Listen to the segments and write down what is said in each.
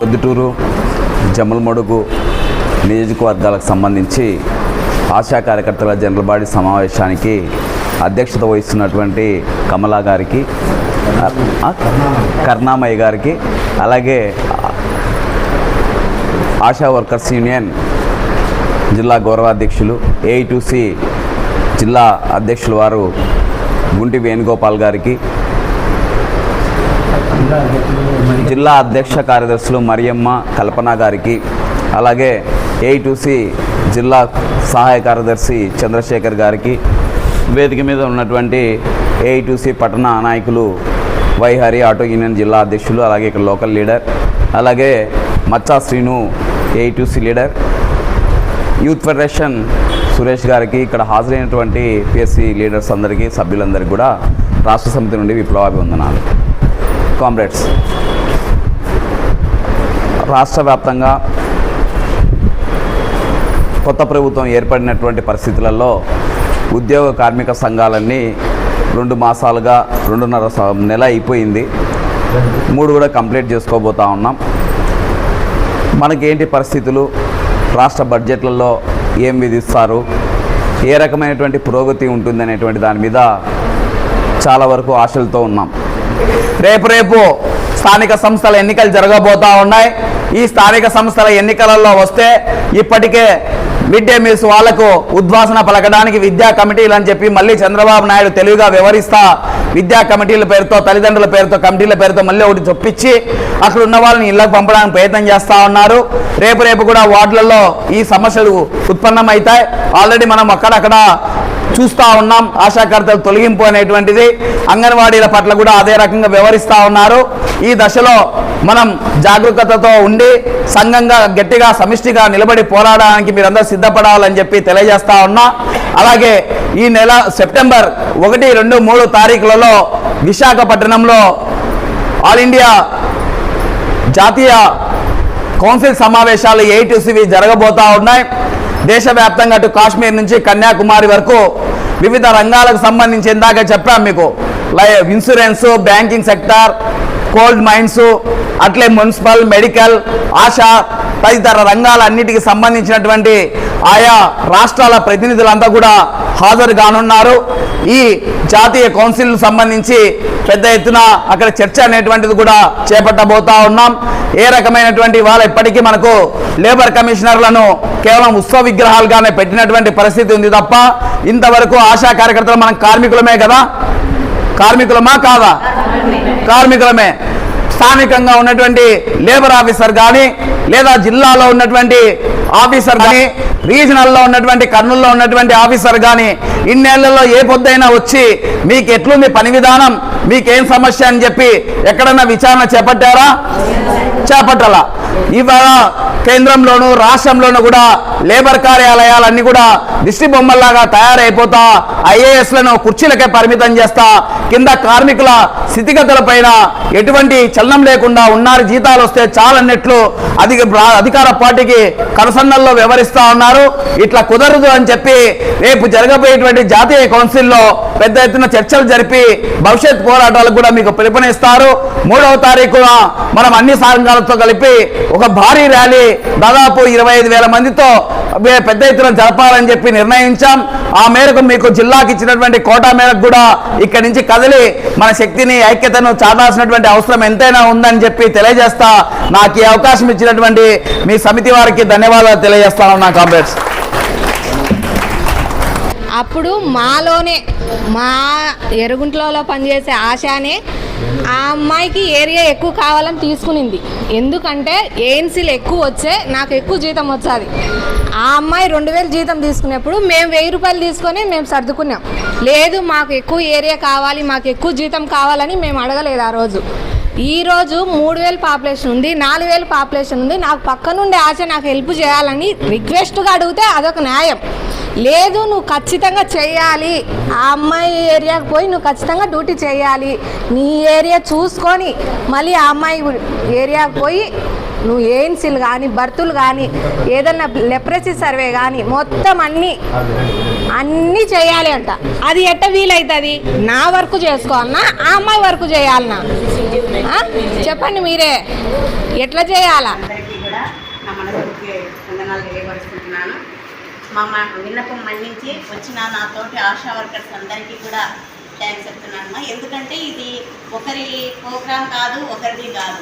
పొద్దుటూరు జమలమడుగు నియోజకవర్గాలకు సంబంధించి ఆశా కార్యకర్తల జనరల్ బాడీ సమావేశానికి అధ్యక్షత వహిస్తున్నటువంటి కమలా గారికి కర్ణామయ్య గారికి అలాగే ఆశా వర్కర్స్ యూనియన్ జిల్లా గౌరవాధ్యక్షులు ఏఐటుసి జిల్లా అధ్యక్షులు వారు గుంటి వేణుగోపాల్ గారికి జిల్లా అధ్యక్ష కార్యదర్శులు మరియమ్మ కల్పన గారికి అలాగే ఏఐటుసి జిల్లా సహాయ కార్యదర్శి చంద్రశేఖర్ గారికి వేదిక మీద ఉన్నటువంటి ఏఐటుసి పట్టణ నాయకులు వైహరి ఆటో యూనియన్ జిల్లా అధ్యక్షులు అలాగే ఇక్కడ లోకల్ లీడర్ అలాగే Maccha Srinu AITUC leader youth federation Suresh గారికి ఇక్కడ హాజరైనటువంటి పిఎస్సి లీడర్స్ అందరికీ సభ్యులందరికీ కూడా రాష్ట్ర సమితి నుండి విప్లవాభివందనాలు. కామ్రేడ్స్. రాష్ట్ర వ్యాప్తంగా కొత్త ప్రభుత్వం ఏర్పడినటువంటి పరిస్థితులలో ఉద్యోగ కార్మిక సంఘాలన్నీ రెండు మాసాలుగా రెండున్నర నెల అయిపోయింది. మూడు కూడా కంప్లీట్ చేసుకోబోతా ఉన్నాం. మనకేంటి పరిస్థితులు? రాష్ట్ర బడ్జెట్లలో ఏం విధిస్తారు? ఏ రకమైనటువంటి పురోగతి ఉంటుంది అనేటువంటి దాని మీద చాలా వరకు ఆశలతో ఉన్నాం. రేపు రేపు స్థానిక సంస్థల ఎన్నికలు జరగబోతా ఉన్నాయి. ఈ స్థానిక సంస్థల ఎన్నికలలో వస్తే ఇప్పటికే మిడ్ డే మీల్స్ వాళ్ళకు ఉద్వాసన పలకడానికి విద్యా కమిటీలు అని చెప్పి మళ్ళీ చంద్రబాబు నాయుడు తెలివిగా వివరిస్తా విద్యా కమిటీల పేరుతో తల్లిదండ్రుల పేరుతో కమిటీల పేరుతో మళ్ళీ ఒకటి చొప్పించి అక్కడ ఉన్న వాళ్ళని ఇళ్ళకు పంపడానికి ప్రయత్నం చేస్తా ఉన్నారు. రేపు రేపు కూడా వార్డులలో ఈ సమస్యలు ఉత్పన్నమవుతాయి. ఆల్రెడీ మనం అక్కడక్కడ చూస్తూ ఉన్నాం. ఆశాకర్తలు తొలగింపు అనేటువంటిది అంగన్వాడీల పట్ల కూడా అదే రకంగా వ్యవహరిస్తూ ఉన్నారు. ఈ దశలో మనం జాగరూకతతో ఉండి సంఘంగా గట్టిగా సమిష్టిగా నిలబడి పోరాడడానికి మీరందరూ సిద్ధపడాలని చెప్పి తెలియజేస్తా ఉన్నా. అలాగే ఈ నెల సెప్టెంబర్ ఒకటి రెండు మూడు తారీఖులలో విశాఖపట్నంలో ఆల్ ఇండియా జాతీయ కౌన్సిల్ సమావేశాలు ఏఐటీసీవి జరగబోతా ఉన్నాయి. దేశవ్యాప్తంగా అటు కాశ్మీర్ నుంచి కన్యాకుమారి వరకు వివిధ రంగాలకు సంబంధించి ఇందాక చెప్పాం మీకు. Life insurance banking sector coal mines అట్లే మున్సిపల్ మెడికల్ ఆశా తదితర రంగాలన్నిటికి సంబంధించినటువంటి ఆయా రాష్ట్రాల ప్రతినిధులంతా కూడా హాజరు కానున్నారు. ఈ జాతీయ కౌన్సిల్ సంబంధించి పెద్ద ఎత్తున అక్కడ చర్చ అనేటువంటిది కూడా చేపట్టబోతా ఉన్నాం. ఏ రకమైనటువంటి వాళ్ళ ఇప్పటికీ మనకు లేబర్ కమిషనర్లను కేవలం ఉత్సవ విగ్రహాలుగానే పెట్టినటువంటి పరిస్థితి ఉంది తప్ప ఇంతవరకు ఆశా కార్యకర్తలు మనం కార్మికులమే కదా? కార్మికులమా కాదా? కార్మికులమే. స్థానికంగా ఉన్నటువంటి లేబర్ ఆఫీసర్ కానీ లేదా జిల్లాలో ఉన్నటువంటి ఆఫీసర్ కానీ రీజనల్లో ఉన్నటువంటి కర్నూల్లో ఉన్నటువంటి ఆఫీసర్ కానీ ఇన్నేళ్ళలో ఏ పొద్దైనా వచ్చి మీకు ఎట్లుంది పని విధానం మీకేం సమస్య అని చెప్పి ఎక్కడన్నా విచారణ చేపట్టారా? చేపట్టాలా? ఇవాళ కేంద్రంలోను రాష్ట్రంలోను కూడా లేబర్ కార్యాలయాలన్నీ కూడా దిష్టి బొమ్మల్లాగా తయారైపోతా ఐఏఎస్లను కుర్చీలకే పరిమితం చేస్తా కింద కార్మికుల స్థితిగతులపైన ఎటువంటి చలనం లేకుండా ఉన్నారు జీతాలు వస్తే చాలన్నట్లు అధిక అధికార పార్టీకి కనసన్నల్లో వ్యవహరిస్తా ఉన్నారు. ఇట్లా కుదరదు అని చెప్పి రేపు జరగబోయేటువంటి జాతీయ కౌన్సిల్లో పెద్ద ఎత్తున చర్చలు జరిపి భవిష్యత్ పోరాటాలకు కూడా మీకు పిలుపునిస్తారు. మూడవ తారీఖున మనం అన్ని సంఘాలతో కలిపి ఒక భారీ ర్యాలీ దాదాపు ఇరవై ఐదు వేల మందితో పెద్ద ఎత్తున జరపాలని చెప్పి నిర్ణయించాం. ఆ మేరకు మీకు జిల్లాకి ఇచ్చినటువంటి కోటా మేరకు కూడా ఇక్కడి నుంచి కదిలి మన శక్తిని ఐక్యతను చాటాల్సినటువంటి అవసరం ఎంతైనా ఉందని చెప్పి తెలియజేస్తా. నాకు ఈ అవకాశం ఇచ్చినటువంటి మీ సమితి వారికి ధన్యవాదాలు తెలియజేస్తాను నా కామ్రేడ్స్ అప్పుడు మాలోనే మా ఎరుగుంట్లలో పనిచేసే ఆశానే ఆ అమ్మాయికి ఏరియా ఎక్కువ కావాలని తీసుకునింది. ఎందుకంటే ఏఎన్సీలు ఎక్కువ వచ్చే నాకు ఎక్కువ జీతం వచ్చేది. ఆ అమ్మాయి రెండు వేలు జీతం తీసుకునేప్పుడు మేము వెయ్యి రూపాయలు తీసుకొని మేము సర్దుకున్నాం. లేదు మాకు ఎక్కువ ఏరియా కావాలి మాకు ఎక్కువ జీతం కావాలని మేము అడగలేదు ఆ రోజు. ఈరోజు మూడు వేలు పాపులేషన్ ఉంది నాలుగు వేలు పాపులేషన్ ఉంది. నాకు పక్కనుండి ఆశ నాకు హెల్ప్ చేయాలని రిక్వెస్ట్గా అడిగితే అదొక న్యాయం. లేదు నువ్వు ఖచ్చితంగా చేయాలి. ఆ అమ్మాయి ఏరియాకి పోయి నువ్వు ఖచ్చితంగా డ్యూటీ చేయాలి. నీ ఏరియా చూసుకొని మళ్ళీ ఆ అమ్మాయి ఏరియాకి పోయి నువ్వు ఏఎన్సీలు కానీ బర్తులు కానీ ఏదన్నా లెప్రసీ సర్వే కానీ మొత్తం అన్నీ అన్నీ చేయాలి అంట. అది ఎట్ట వీలవుతుంది నా వర్క్ చేసుకోవాలన్నా ఆ అమ్మాయి వర్క్ చేయాలన్నా చెప్పండి మీరే. ఎట్లా చేయాలా అందరికీ కూడా నా మనసుకి వందనాలు తెలియపరుచుకుంటున్నాను మా మా విన్నపం మన్నించి వచ్చిన నాతోటి ఆశా వర్కర్స్ అందరికీ కూడా థ్యాంక్స్ చెప్తున్నాను ఎందుకంటే ఇది ఒకరి ప్రోగ్రాం కాదు ఒకరిది కాదు.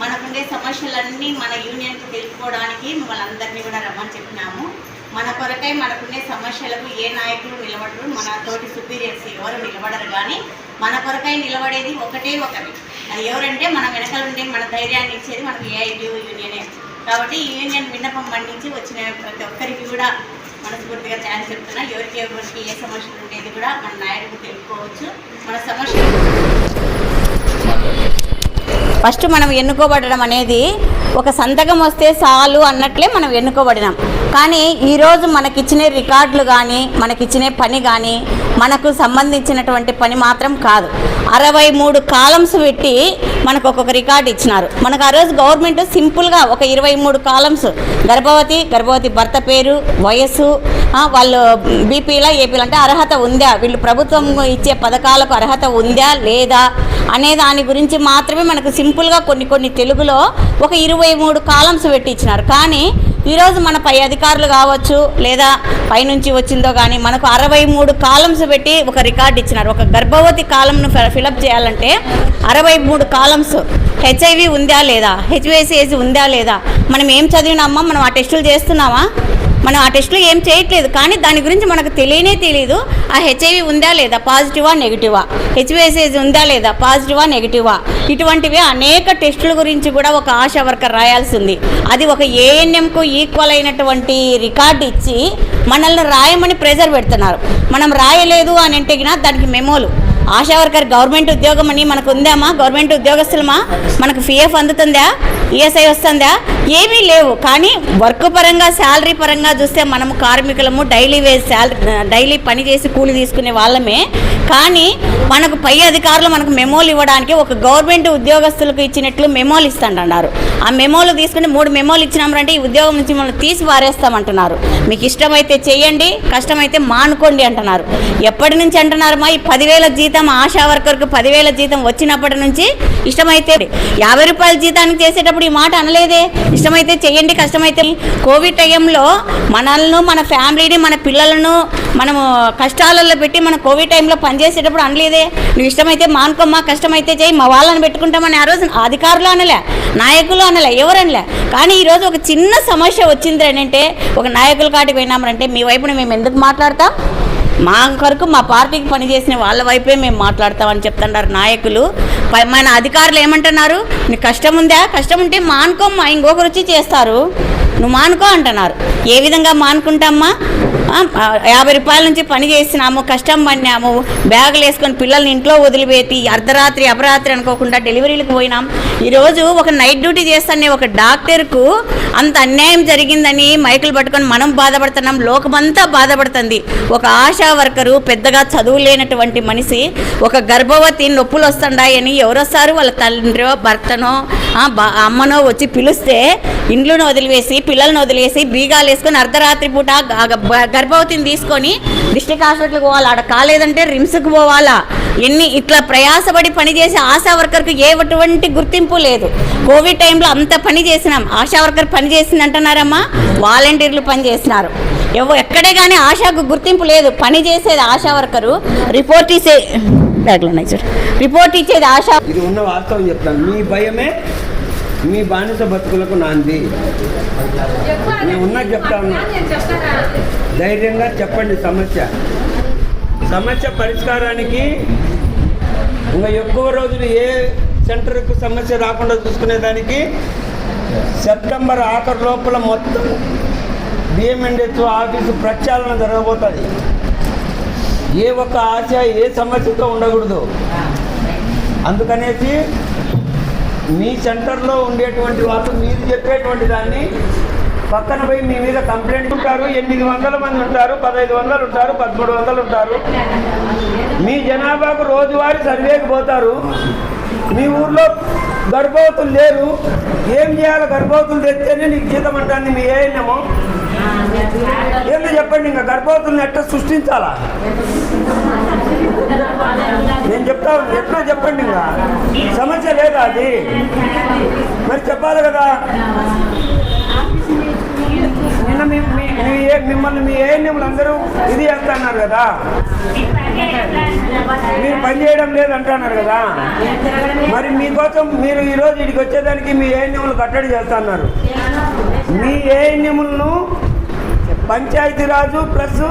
మనకుండే సమస్యలన్నీ మన యూనియన్కు తెలుసుకోవడానికి మిమ్మల్ని అందరినీ కూడా రమ్మని చెప్పినాము. మన కొరకై మనకుండే సమస్యలకు ఏ నాయకులు నిలబడరు మన తోటి సుపీరియర్స్ ఎవరు నిలబడరు కానీ మన కొరకై నిలబడేది ఒకటే ఒకటి. అది ఎవరంటే మన వెనకాల ఉండే మన ధైర్యాన్ని ఇచ్చేది మనకు ఏఐటియు యూనియనే కాబట్టి ఈ యూనియన్ విన్నపం మండించి వచ్చిన ప్రతి ఒక్కరికి కూడా మనస్ఫూర్తిగా థ్యాంక్స్ చెప్తున్నా. ఎవరికి ఎవరికి ఏ సమస్యలు ఉండేది కూడా మన నాయకుడు తెలుసుకోవచ్చు. మన సమస్యలు ఫస్ట్ మనం ఎన్నుకోబడడం అనేది ఒక సంతకం వస్తే చాలు అన్నట్లే మనం ఎన్నుకోబడినాం. కానీ ఈరోజు మనకిచ్చిన రికార్డులు కానీ మనకిచ్చిన పని కానీ మనకు సంబంధించినటువంటి పని మాత్రం కాదు. అరవై మూడు కాలమ్స్ పెట్టి మనకు ఒక్కొక్క రికార్డు ఇచ్చినారు. మనకు ఆ రోజు గవర్నమెంట్ సింపుల్గా ఒక ఇరవై మూడు కాలమ్స్ గర్భవతి గర్భవతి భర్త పేరు వయస్సు వాళ్ళు బీపీలా ఏపీలా అంటే అర్హత ఉందా? వీళ్ళు ప్రభుత్వం ఇచ్చే పథకాలకు అర్హత ఉందా లేదా? అనే దాని గురించి మాత్రమే మనకు సింపుల్గా కొన్ని కొన్ని తెలుగులో ఒక ఇరవై మూడు కాలమ్స్ పెట్టి ఇచ్చినారు కానీ ఈరోజు మన పై అధికారులు కావచ్చు లేదా పైనుంచి వచ్చిందో కానీ మనకు అరవై మూడు కాలమ్స్ పెట్టి ఒక రికార్డు ఇచ్చినారు. ఒక గర్భవతి కాలంను ఫిలప్ చేయాలంటే అరవై మూడు కాలమ్స్ హెచ్ఐవి ఉందా లేదా? హెచ్విఎస్ఏజ్ ఉందా లేదా? మనం ఏం చదివినామా? మనం ఆ టెస్టులు చేస్తున్నామా? మనం ఆ టెస్ట్లో ఏం చేయట్లేదు. కానీ దాని గురించి మనకు తెలియనే తెలియదు ఆ హెచ్ఐవి ఉందా లేదా? పాజిటివా నెగిటివా హెచ్విఎస్ఏజ్ ఉందా లేదా? పాజిటివా నెగిటివా ఇటువంటివి అనేక టెస్టుల గురించి కూడా ఒక ఆశా వర్కర్ రాయాల్సి ఉంది అది ఒక ఏఎన్ఎంకు ఈక్వల్ అయినటువంటి రికార్డు ఇచ్చి మనల్ని రాయమని ప్రెజర్ పెడుతున్నారు. మనం రాయలేదు అని అంటే దానికి మెమోలు ఆశా వర్కర్ గవర్నమెంట్ ఉద్యోగం అని మనకు ఉందామా? గవర్నమెంట్ ఉద్యోగస్తులమా? మనకు పిఎఫ్ అందుతుందా? ఈఎస్ఐ వస్తుందా? ఏమీ లేవు. కానీ వర్క్ పరంగా శాలరీ పరంగా చూస్తే మనము కార్మికులము డైలీ వేజ్ శాలరీ డైలీ పని చేసి కూలి తీసుకునే వాళ్ళమే. కానీ మనకు పై అధికారులు మనకు మెమోలు ఇవ్వడానికి ఒక గవర్నమెంట్ ఉద్యోగస్తులకు ఇచ్చినట్లు మెమోలు ఇస్తాంటున్నారు ఆ మెమోలు తీసుకుని మూడు మెమోలు ఇచ్చినామంటే ఈ ఉద్యోగం నుంచి మనం తీసి పారేస్తామంటున్నారు మీకు ఇష్టమైతే చేయండి కష్టమైతే మానుకోండి అంటున్నారు. ఎప్పటి నుంచి అంటున్నారు మా ఈ పదివేల జీతం ఆశా వర్కర్కు పదివేల జీతం వచ్చినప్పటి నుంచి ఇష్టమైతే యాభై రూపాయల జీతానికి చేసేటప్పుడు ఈ మాట అనలేదే. ఇష్టమైతే చేయండి కష్టమైతే కోవిడ్ టైంలో మనల్ని మన ఫ్యామిలీని మన పిల్లలను మనము కష్టాలలో పెట్టి మన కోవిడ్ టైంలో పని పనిచేసేటప్పుడు అనలేదే. నువ్వు ఇష్టమైతే మానుకోమ్మా కష్టమైతే చేయి మా వాళ్ళని పెట్టుకుంటామని ఆ రోజు అధికారులు అనలే నాయకులు అనలే ఎవరనలే కానీ ఈరోజు ఒక చిన్న సమస్య వచ్చింది అంటే ఒక నాయకుల కాటికి పోయినామంటే మీ వైపున మేము ఎందుకు మాట్లాడతాం? మా కొరకు మా పార్టీకి పనిచేసిన వాళ్ళ వైపే మేము మాట్లాడతామని చెప్తున్నారు నాయకులు. పై- మన అధికారులు ఏమంటున్నారు? నీకు కష్టం ఉందా? కష్టం ఉంటే మానుకోమ్మా ఇంకొకరు వచ్చి చేస్తారు. నువ్వు మానుకో అంటున్నారు. ఏ విధంగా మానుకుంటామ్మా? యాభై రూపాయల నుంచి పని చేసినాము కష్టం పడినాము. బ్యాగులు వేసుకొని పిల్లల్ని ఇంట్లో వదిలిపెట్టి అర్ధరాత్రి అపరాత్రి అనుకోకుండా డెలివరీలకు పోయినాం. ఈరోజు ఒక నైట్ డ్యూటీ చేస్తానే ఒక డాక్టర్కు అంత అన్యాయం జరిగిందని మైకులు పట్టుకొని మనం బాధపడుతున్నాం లోకమంతా బాధపడుతుంది. ఒక ఆశా వర్కరు పెద్దగా చదువు లేనటువంటి మనిషి ఒక గర్భవతి నొప్పులు వస్తుండాయని ఎవరొస్తారు వాళ్ళ తండ్రో భర్తనో బా- అమ్మనో వచ్చి పిలిస్తే ఇండ్లను వదిలివేసి పిల్లల్ని వదిలేసి బీగాలు వేసుకొని అర్ధరాత్రి పూట గర్భవతిని తీసుకొని డిస్ట్రిక్ట్ హాస్పిటల్కి పోవాలా? ఆడ కాలేదంటే రిమ్స్కి పోవాలా? ఎన్ని ఇట్లా ప్రయాసపడి పనిచేసే ఆశా వర్కర్కి ఏటువంటి గుర్తింపు లేదు. కోవిడ్ టైంలో అంత పని చేసినాం. ఆశా వర్కర్ పని చేసింది అంటున్నారమ్మా? వాలంటీర్లు పని చేసినారు. ఎవ ఎక్కడే కానీ ఆశాకు గుర్తింపు లేదు. పని చేసేది ఆశా వర్కరు. రిపోర్ట్ ఇచ్చే బ్యాగ్లో ఉన్నాయి రిపోర్ట్ ఇచ్చేది ఆశా ఇది ఉన్న వాస్తవం చెప్తాను. మీ భయమే మీ బానిస బతుకులకు నాంది. నేను చెప్తా ఉన్నా ధైర్యంగా చెప్పండి సమస్య. సమస్య పరిష్కారానికి ఇంకా ఎక్కువ రోజులు ఏ సెంటర్కు సమస్య రాకుండా చూసుకునేదానికి సెప్టెంబర్ ఆఖరు లోపల మొత్తం బిఎంఎండ్హెచ్ ఆఫీసు ప్రక్షాళన జరగబోతుంది. ఏ ఒక్క ఆశ ఏ సమస్యతో ఉండకూడదు. అందుకనేసి మీ సెంటర్లో ఉండేటువంటి వాళ్ళు మీరు చెప్పేటువంటి దాన్ని పక్కన పోయి మీ మీద కంప్లైంట్ ఉంటారు ఎనిమిది వందల మంది ఉంటారు పదహైదు వందలు ఉంటారు పదమూడు వందలు ఉంటారు. మీ జనాభాకు రోజువారీ సర్వేకి పోతారు. మీ ఊర్లో గర్భవతులు లేరు. ఏం చేయాలి గర్భవతులు తెస్తేనే నీకు జీతం అంటాను మీ ఏమో ఏందో చెప్పండి ఇంకా గర్భవతులను ఎట్లా సృష్టించాలా? నేను చెప్తా ఎట్లా చెప్పండి ఇంకా? సమస్య లేదా అది? మరి చెప్పాలి కదా. నిన్న మిమ్మల్ని మీ ఏఎన్ఎంలు అందరూ ఇది చేస్తున్నారు కదా. మీరు పని చేయడం లేదు అంటున్నారు కదా. మరి మీకోసం మీరు ఈరోజు ఇక్కడికి వచ్చేదానికి మీ ఏఎన్ఎంలు కట్టడి చేస్తున్నారు. మీ ఏఎన్ఎంలను పంచాయతీరాజు ప్లస్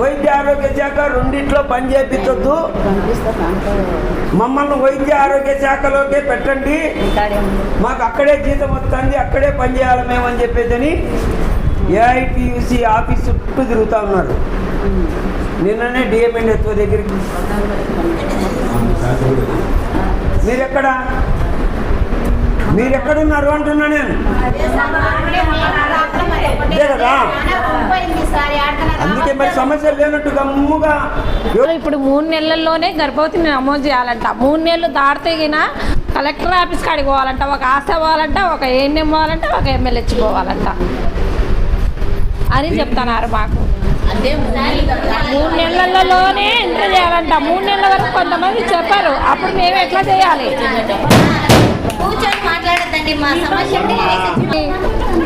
వైద్య ఆరోగ్య శాఖ రెండిట్లో పని చేపించొద్దు మమ్మల్ని వైద్య ఆరోగ్య శాఖలోకే పెట్టండి. మాకు అక్కడే జీతం వస్తుంది అక్కడే పని చేయాలి మేము అని చెప్పేదని ఏఐటియుసి ఆఫీస్ చుట్టూ తిరుగుతూ ఉన్నారు. నిన్ననే డిఎంఎన్ఎస్ఓ దగ్గరికి. మీరెక్కడ? మీరెక్కడున్నారు అంటున్నా నేను. కదా అందుకే మరి సమస్య లేనట్టు గమ్ముగా ఇప్పుడు మూడు నెలల్లోనే గర్భవతిని నమోదు చేయాలంట. మూడు నెలలు దాటితే కలెక్టర్ ఆఫీస్ కాడికి పోవాలంట. ఒక ఆశ పోవాలంట ఒక ఏఎన్ఎం పోవాలంట ఒక ఎమ్మెల్యే పోవాలంట. అని చెప్తున్నారు మాకు. మూడు నెలలలోనే ఎంటర్ చేయాలంట. మూడు నెలల వరకు కొంతమంది చెప్పారు. అప్పుడు మేము ఎట్లా చేయాలి? కూర్చొని మాట్లాడద్దండి మా సమస్య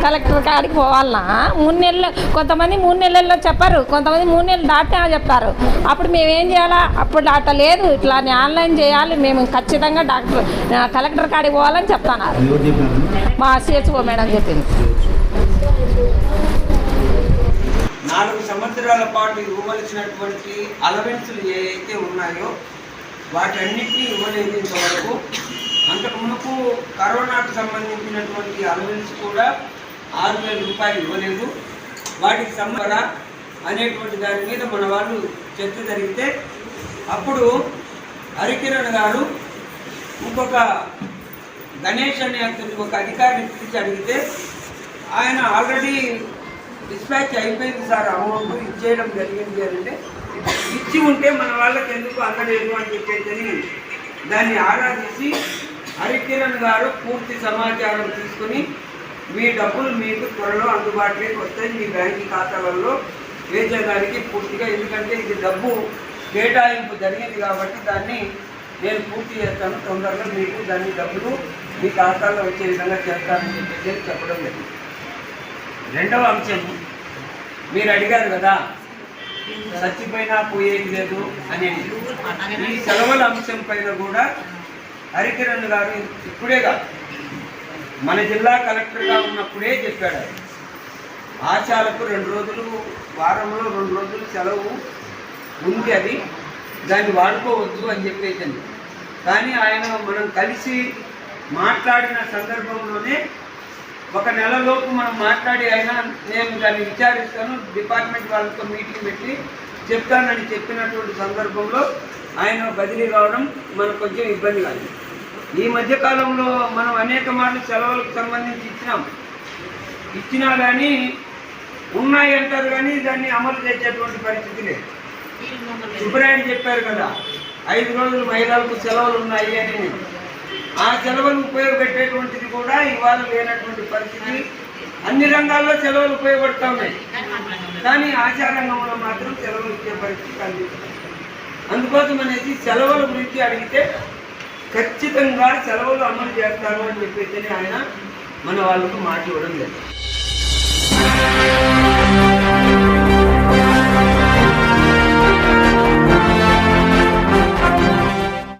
కలెక్టర్ కాడికి పోవాలనా? మూడు నెలలు కొంతమంది మూడు నెలల్లో చెప్పారు కొంతమంది మూడు నెలలు దాటినా చెప్తారు. అప్పుడు మేము ఏం చేయాలా? అప్పుడు అట్లా లేదు ఇట్లా ఆన్లైన్ చేయాలి మేము ఖచ్చితంగా డాక్టర్ కలెక్టర్ కాడికి పోవాలని చెప్తున్నారు. మా సిహెచ్ఓ మేడం చెప్పింది. నాలుగు సంవత్సరాల పాటు ఇవ్వవలసినటువంటి అలవెన్సులు ఏవైతే ఉన్నాయో వాటన్నిటినీ ఇవ్వలేదు ఇంతవరకు. అంతకు మునుపు కరోనాకు సంబంధించినటువంటి అలవెన్స్ కూడా ఆరు వేల రూపాయలు ఇవ్వలేదు. వాటికి సంబర అనేటువంటి దాని మీద మన వాళ్ళు చర్చ జరిగితే అప్పుడు హరికిరణ్ గారు ఇంకొక గణేష్ అనే అతను ఒక అధికారిని పిలిచి అడిగితే ఆయన ఆల్రెడీ డిస్పాచ్ అయిపోయింది సార్ అమౌంట్ ఇచ్చేయడం జరిగింది అని అంటే ఇచ్చి ఉంటే మన వాళ్ళకి ఎందుకు అందలేదు అని చెప్పేసి దాన్ని ఆరాధించి హరికిరణ్ గారు పూర్తి సమాచారం తీసుకుని మీ డబ్బులు మీకు త్వరలో అందుబాటులోకి వస్తాయి. మీ బ్యాంక్ ఖాతాలలో వేసేదానికి పూర్తిగా ఎందుకంటే ఇది డబ్బు కేటాయింపు జరిగింది కాబట్టి దాన్ని నేను పూర్తి చేస్తాను. తొందరగా మీకు దాన్ని డబ్బులు మీ ఖాతాలో వచ్చే విధంగా చేస్తానని చెప్పేసి చెప్పడం జరిగింది. రెండవ అంశం మీరు అడిగారు కదా చచ్చిపోయినా పోయేది లేదు అనేది. ఈ సెలవుల అంశం పైన కూడా హరికిరణ్ గారు ఇప్పుడే కాదు. మన జిల్లా కలెక్టర్గా ఉన్నప్పుడే చెప్పాడు ఆచారకు ఆశాలకు రెండు రోజులు వారంలో రెండు రోజులు సెలవు ఉంది అది. దాన్ని వాడుకోవచ్చు అని చెప్పేసింది కానీ ఆయన మనం కలిసి మాట్లాడిన సందర్భంలోనే ఒక నెలలోపు మనం మాట్లాడి అయినా నేను దాన్ని విచారిస్తాను డిపార్ట్మెంట్ వాళ్ళతో మీటింగ్ పెట్టి చెప్తానని చెప్పినటువంటి సందర్భంలో ఆయన బదిలీ కావడం మనకు కొంచెం ఇబ్బంది కాదు. ఈ మధ్య కాలంలో మనం అనేక మార్లు సెలవులకు సంబంధించి ఇచ్చినాం. ఇచ్చినా కానీ ఉన్నాయి అంటారు కానీ దాన్ని అమలు చేసేటువంటి పరిస్థితి లేదు. సుబ్బరాయుడు చెప్పారు కదా ఐదు రోజులు మహిళలకు సెలవులు ఉన్నాయి అని. ఆ సెలవులు ఉపయోగపెట్టేటువంటిది కూడా ఇవాళ లేనటువంటి పరిస్థితి. అన్ని రంగాల్లో సెలవులు ఉపయోగపడతా ఉన్నాయి కానీ ఆచారంగంలో మాత్రం సెలవులు ఇచ్చే పరిస్థితి కనిపిస్తుంది అందుకోసం అనేసి సెలవుల గురించి అడిగితే ఖచ్చితంగా సెలవులు అమలు చేస్తాను అని చెప్పేసి ఆయన మన వాళ్ళకు మాట ఇవ్వడం లేదు.